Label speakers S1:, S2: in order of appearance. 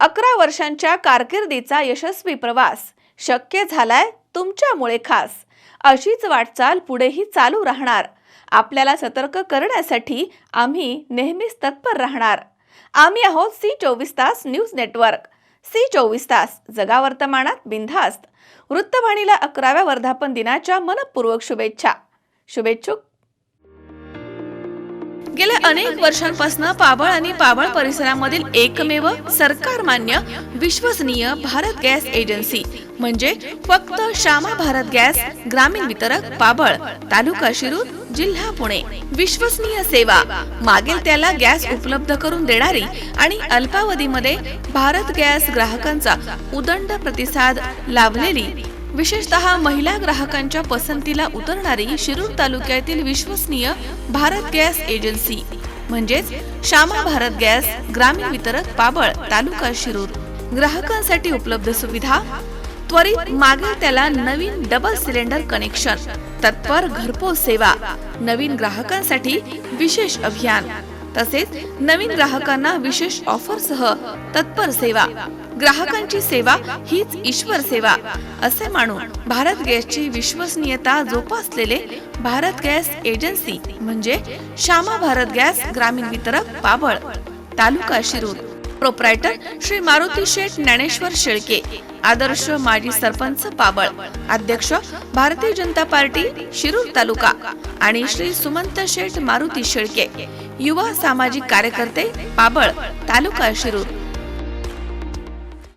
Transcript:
S1: अकरा वर्षांच्या कारकिर्दीचा यशस्वी प्रवास शक्य झालाय तुमच्यामुळे खास. अशीच वाटचाल पुढेही चालू राहणार. आपल्याला सतर्क करण्यासाठी आम्ही नेहमीच तत्पर राहणार. आम्ही आहोत सी चोवीस तास न्यूज नेटवर्क. सी चोवीस तास जगा वर्तमानात बिनधास्त. वृत्तवाणीला अकराव्या वर्धापन दिनाच्या मनपूर्वक शुभेच्छा. शुभेच्छुक. गेल्या अनेक वर्षांपासून पाबळ आणि पाबळ परिसरामधील एकमेव सरकार मान्य विश्वसनीय भारत गॅस एजन्सी म्हणजे फक्त श्यामा भारत गॅस ग्रामीण वितरक पाबळ तालुका शिरूर जिल्हा पुणे. विश्वसनीय सेवा. मागेल त्याला गॅस उपलब्ध करून देणारी आणि अल्पावधीमध्ये भारत गॅस ग्राहकांचा उदंड प्रतिसाद लाभलेली विशेषतः महिला ग्राहकांच्या पसंतीला उतरणारी शिरूर तालुक्यातील विश्वसनीय भारत गॅस एजन्सी म्हणजेच श्यामा भारत गॅस ग्रामीण वितरक पाबळ तालुका शिरूर. ग्राहकांसाठी उपलब्ध सुविधा त्वरित मागेल त्याला नवीन डबल सिलेंडर कनेक्शन तत्पर घरपोच सेवा नवीन ग्राहकांसाठी विशेष अभियान. तसेच नवीन ग्राहकांना विशेष ऑफर सह तत्पर सेवा. ग्राहकांची सेवा हीच ईश्वर सेवा असे मानून भारत गॅसची विश्वसनीयता जोपासलेले भारत गॅस एजन्सी म्हणजे श्यामा भारत गॅस ग्रामीण वितरक पाबळ तालुका शिरूर. प्रोप्रायटर श्री मारुती शेठ ज्ञानेश्वर शेळके. आदर्श माजी सरपंच पाबळ. अध्यक्ष भारतीय जनता पार्टी शिरूर तालुका. आणि श्री सुमंत शेठ मारुती शेळके. युवा सामाजिक कार्यकर्ते पाबळ तालुका शिरूर.